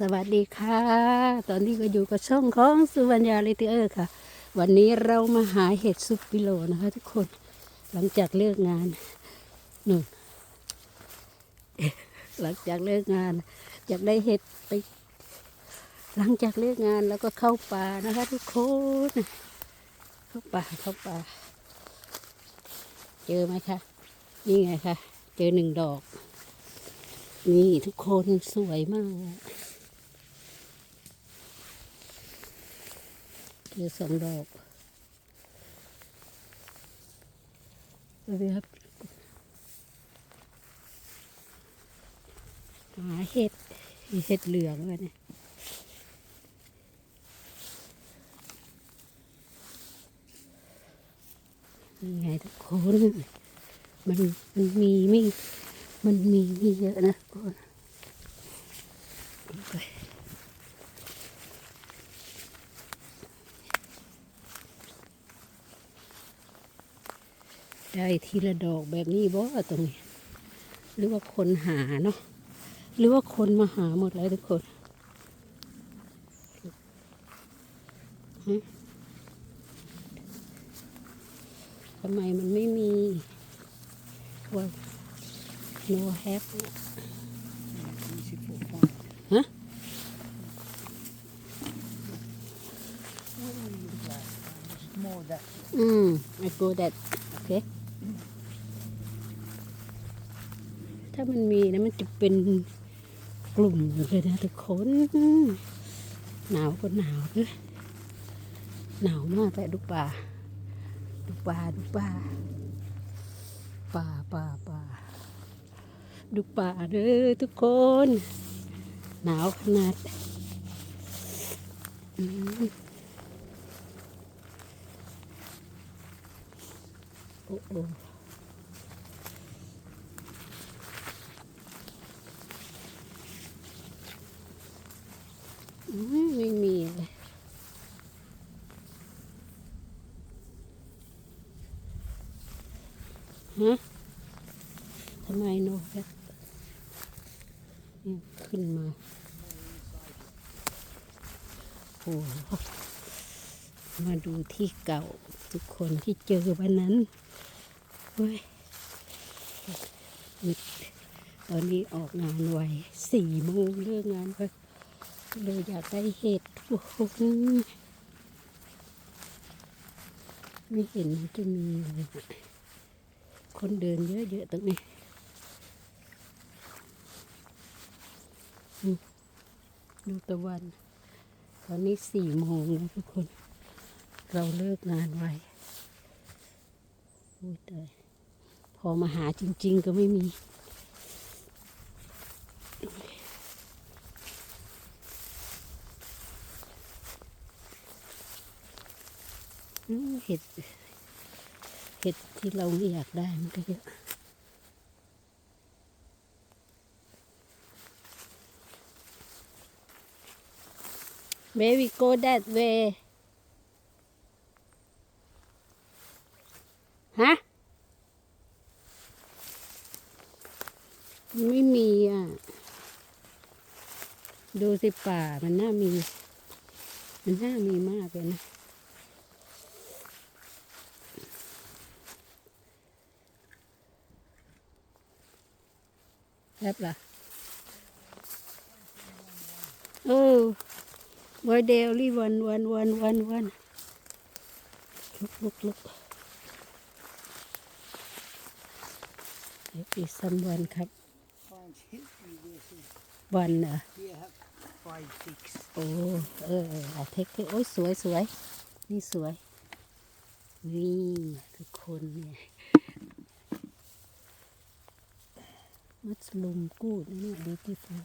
สวัสดีค่ะ ตอนนี้ก็อยู่กับช่องของสุวรรณยาเลเตอร์ค่ะ วันนี้เรามาหาเห็ดซุปปิโลนะคะทุกคน หลังจากเลิกงานนู่นหลังจากเลิกงาน อยากได้เห็ดไป หลังจากเลิกงานแล้วก็เข้าป่านะคะ ทุกคน เข้าป่าเข้าป่า เจอไหมคะ นี่ไงคะ เจอหนึ่งดอก นี่ทุกคนสวยมาก เจอสองดอกดูสิครับหาเห็ดเห็ดเหลืองเลยเนี่ยนี่ไงทุกคน มันมันมีไม่ มันมีไม่เยอะนะทุกคน ได้ทีละดอกแบบนี้บ่ตรงนี้ หรือว่าคนหาเนาะหรือว่าคนมาหาหมดแล้วทุกคนทำไมมันไม่มีว่า no have เนี่ย Easy for fun. Huh? Just more that อืม I go that โอเค ถ้ามันมีนะมันจะเป็นกลุ่มเลยนะทุกคนหนาวก็หนาวเลยหนาวมากแต่ดูป่าดูป่าดูป่าป่าป่าป่าดูป่าเด้อทุกคน หนาวขนาดอืมโอ้โอ้ ไม่มีเลยฮะทำไมโนแบบนี่ขึ้นมาโอ้โหมาดูที่เก่าทุกคนที่เจอวันนั้นเฮ้ยตอนนี้ออกงานไวสี่โมงเลิกงานก็ เลยอยากได้เห็ดโอ้โหไม่เห็นจะมีเลยคนเดินเยอะๆตรงนี้ดูตะวัน ตอนนี้สี่โมงแล้วทุกคน เราเลิกงานไวอุ้ยตายพอมาหาจริง ๆ ก็ไม่มี อืม เห็ด เห็ดที่เราไม่อยากได้มันก็เยอะ Where we go that way ฮะไม่มีอะ ดูสิป่ามันน่ามี มันน่ามีมากเลยนะ แบบล่ะโอ้วันเดลลี่วันวันวันวันวันลุกลุกลุกเดี๋อีกสัมวันครับวันเะโอ้เออเทคโอ้ยสวยสวยนี่สวยนี่ทุกคนเนี่ย มัสลุมกูดนะเนี่ย beautiful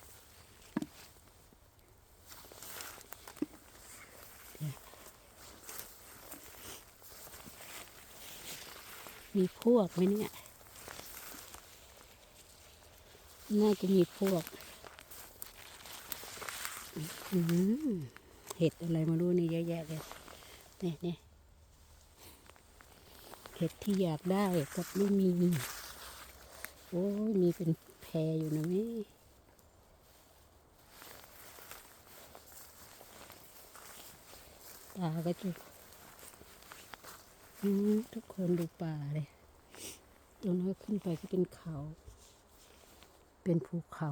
มีพวกไหมเนี่ย น่าจะมีพวก อืมเห็ดอะไรมารู้นี่เยอะแยะเลยเนี่ยเนี่ยเห็ดที่อยากได้กับไม่มี โอ้ยมีเป็น แคอยู่นะแม่ป่าก็จะทุกคนดูป่าเลย ตรงนี้ขึ้นไปก็เป็นเขา เป็นภูเขา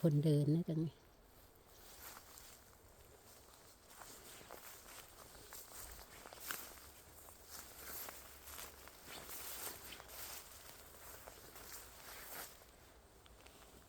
คนเดินนะจังเลย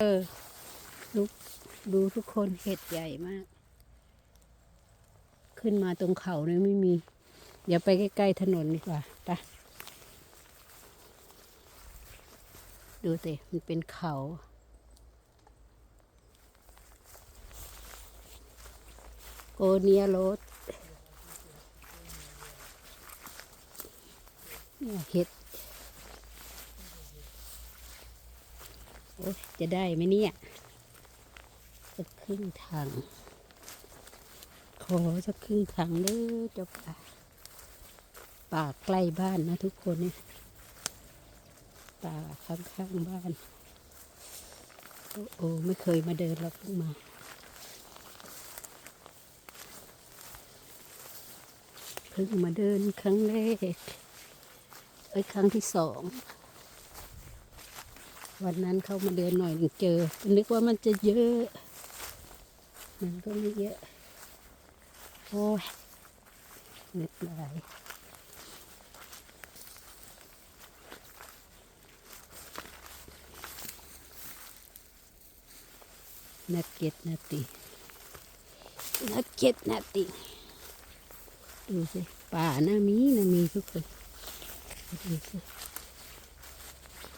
เออดูดูทุกคนเห็ดใหญ่มาก ขึ้นมาตรงเขาเนี่ยไม่มี เดี๋ยวไปใกล้ๆถนนดีกว่าไปดูสิมันเป็นเขาโกเนียโรสเห็ด โอ้จะได้ไหมเนี่ยสักครึ่งทาง ขอสักครึ่งทางเด้อเจ้าป่าป่าใกล้บ้านนะทุกคนเนี่ยป่าข้างๆบ้าน โอ้โอ้ไม่เคยมาเดินเราเพิ่งมาเพิ่งมาเดินครั้งแรกเอ้ครั้งที่สอง วันนั้นเขามาเดินหน่อยหนึ่งเจอ นึกว่ามันจะเยอะ มันก็ไม่เยอะ โอ้ยนึกอะไรนักเก็ตนาตีนักเก็ตนาตีดูสิป่าน่ามีน่ามีทุกคนดูสิ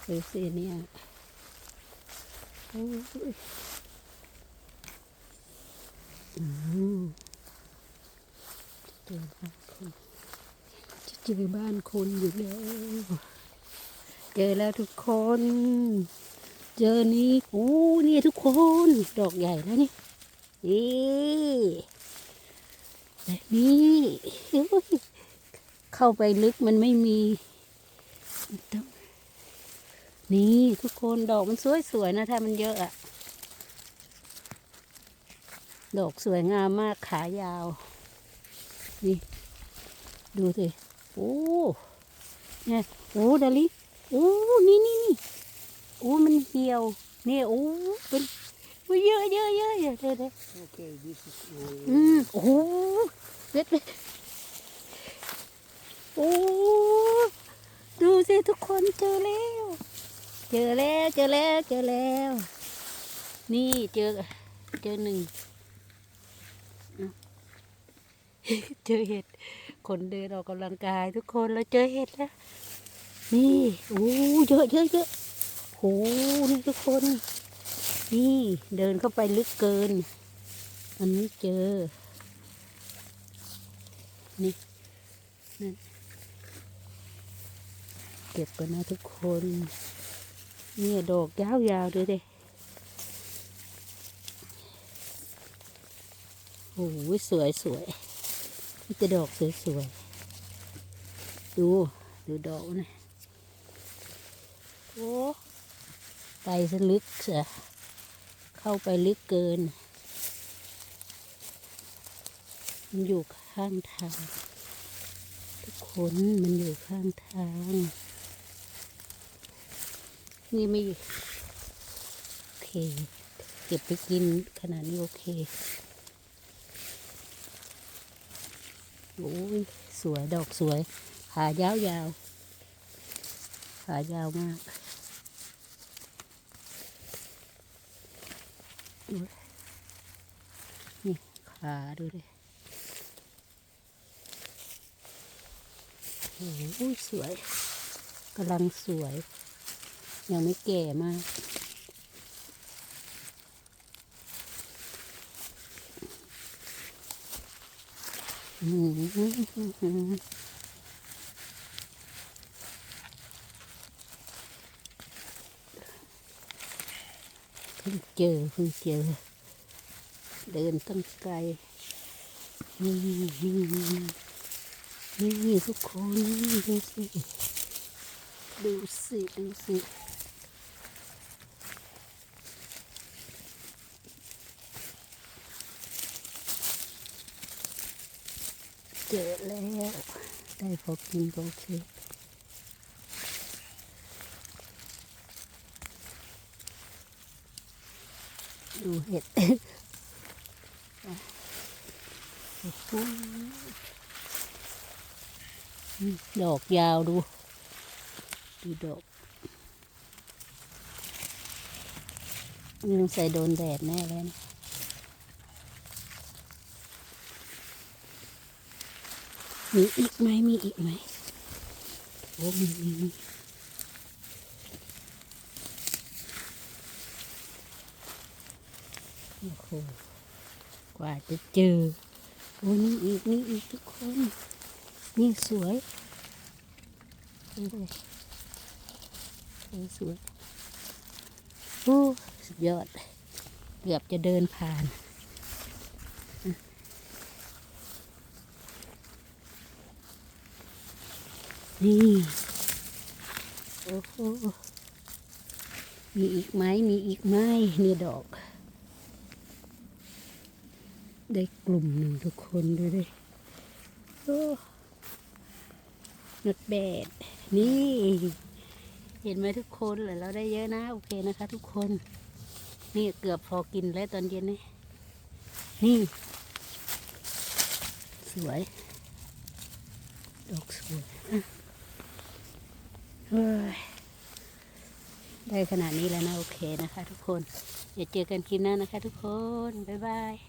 ดูสิเนี่ยโอ้ยเจอบ้านคนจะเจอบ้านคนอยู่แล้ว เจอแล้วทุกคน เจอนี่โอ้นี่ทุกคน ดอกใหญ่แล้วนี่ นี่แบบนี้เข้าไปลึกมันไม่มีต้อง นี่ทุกคนดอกมันสวยๆนะถ้ามันเยอะอะดอกสวยงามมากขายาว นี่ ดูสิโอ้เนี่ยโอ้ดาลิโอ้นี่นี่นี่โอ้มันเหี่ยวเนี่ยโอ้เป็นโอ้เยอะเยอะเยอะเยอะเลยเลยอืมโอ้เด็ดโอ้ดูสิทุกคนเจอแล้ว เจอแล้วเจอแล้วเจอแล้ว นี่เจอเจอหนึ่งเจอเห็ดคนเดินออกกำลังกายทุกคนเราเจอเห็ดแล้วนี่โอ้เยอะเยอะเยอะโหนี่ทุกคน นี่เดินเข้าไปลึกเกิน มันไม่เจอ นี่นั่นเก็บกันนะทุกคน เนี่ยดอกยาวๆด้วยเด้โอ้ยสวยสวยมีแต่ดอกสวยสวยดู ดูดอกนะโอ้ไปซะลึกเสียเข้าไปลึกเกิน มันอยู่ข้างทาง ทุกคนมันอยู่ข้างทาง นี่ไม่โอเค เก็บไปกินขนาดนี้โอเค โอ้ย สวยดอกสวย ขายาวยาวขายาวมากนี่ขาดูดิโอ้โหสวยกำลังสวย ยังไม่แก่มาก เพิ่งเจอเพิ่งเจอ เดินตั้งไกล นี่นี่นี่นี่ทุกคน ดูสิ ดูสิ ดูสิ เจอแล้ว ได้พอกินก็โอเคดูเห็ดดอกยาวดู ดูดอกนี่ต้องใส่โดนแดดแน่เลยนะ มีอีกไหมมีอีกไหมโอ้มีมีมีโอ้โหกว่าจะเจอโอ้นี่อีกนี่อีกทุกคน นี่สวยสวยสวยสวยโอ้สุดยอด เกือบจะเดินผ่าน นี่โอ้โหมีอีกไหมมีอีกไหมนี่ดอก ได้กลุ่มหนึ่งทุกคนดูดิโอ้นดแบดนี่ เห็นไหมทุกคนเหรอเราได้เยอะนะ โอเคนะคะ ทุกคน นี่เกือบพอกินแล้วตอนเย็นนี่นี่ สวย ดอกสวย ได้ขนาดนี้แล้วนะ โอเคนะคะทุกคน เดี๋ยวเจอกันคลิปหน้านะคะทุกคน บ๊ายบาย